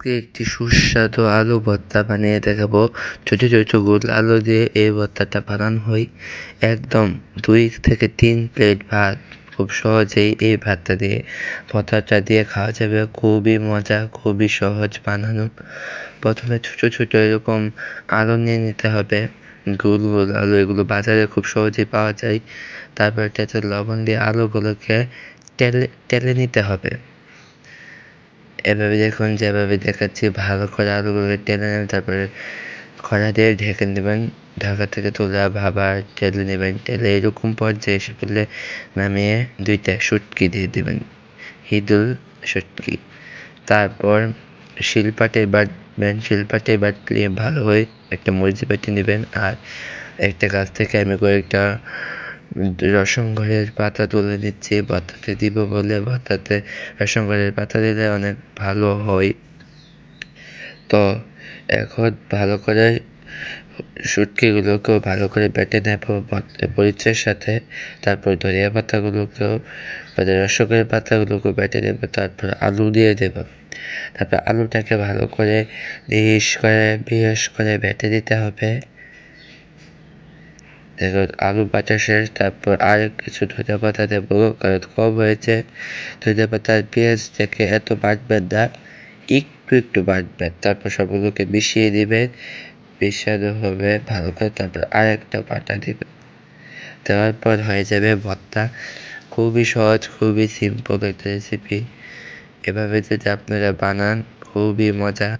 আজকে একটি সুস্বাদু আলু ভর্তা বানিয়ে দেখাবো। ছোট ছোট গোল আলু দিয়ে এই ভর্তাটা বানানো হয়। একদম দুই থেকে তিন প্লেট ভাত। খুব সহজেই এই ভাতটা দিয়ে, ভর্তাটা দিয়ে খাওয়া যাবে। খুবই মজা, খুবই সহজ বানানো। প্রথমে ছোটো ছোটো এরকম আলু নিয়ে নিতে হবে। গোল গোল আলু এগুলো বাজারে খুব সহজেই পাওয়া যায়। তারপর এটাতে লবণ দিয়ে আলুগুলোকে টেলে টেলে নিতে হবে। এভাবে দেখুন, যেভাবে দেখাচ্ছি, ভালো করে আলুগুলো টেনে নেবেন তারপরে খরা দিয়ে ঢেকে নেবেন। ঢাকা থেকে তোলা আবার টেলে নেবেন। টেলে এরকম পর্যায়ে এসে পড়লে নামিয়ে দুইটা শুটকি দিয়ে দেবেন। হিদুল শুটকি তারপর শিলপাটে বাটবেন। শিলপাটে বাটলে ভালো হয় একটা মরিচ বাটি নেবেন। আর একটা গাছ থেকে আমি কয়েকটা রসুন ঘরের পাতা তুলে নিচ্ছি ভর্তাতে দিব বলে ভর্তাতে রসুন ঘরের পাতা দিলে অনেক ভালো হয়। তো এখন ভালো করে শুটকিগুলোকেও ভালো করে বেটে নেব মরিচের সাথে। তারপর ধনিয়া পাতাগুলোকেও মানে রসুনের পাতাগুলোকেও বেটে নেব, তারপর আলু দিয়ে দেব। তারপর আলুটাকে ভালো করে মিহিস করে মিহিস করে বেটে দিতে হবে। দেখুন আলু বাটা শেষ, তারপর আর কিছু ধনে পাতা দেবো কারণ কম হয়েছে। ধনে পাতা, পেঁয়াজ থেকে এত বাটবেন না, একটু একটু বাটবেন তারপর সবগুলোকে মিশিয়ে দিবেন মিশানো হবে ভালো করে, তারপর আর একটা বাটা দিবেন দেওয়ার পর হয়ে যাবে ভর্তা। খুবই সহজ, খুবই সিম্পল একটা রেসিপি এভাবে যদি আপনারা বানান, খুবই মজা।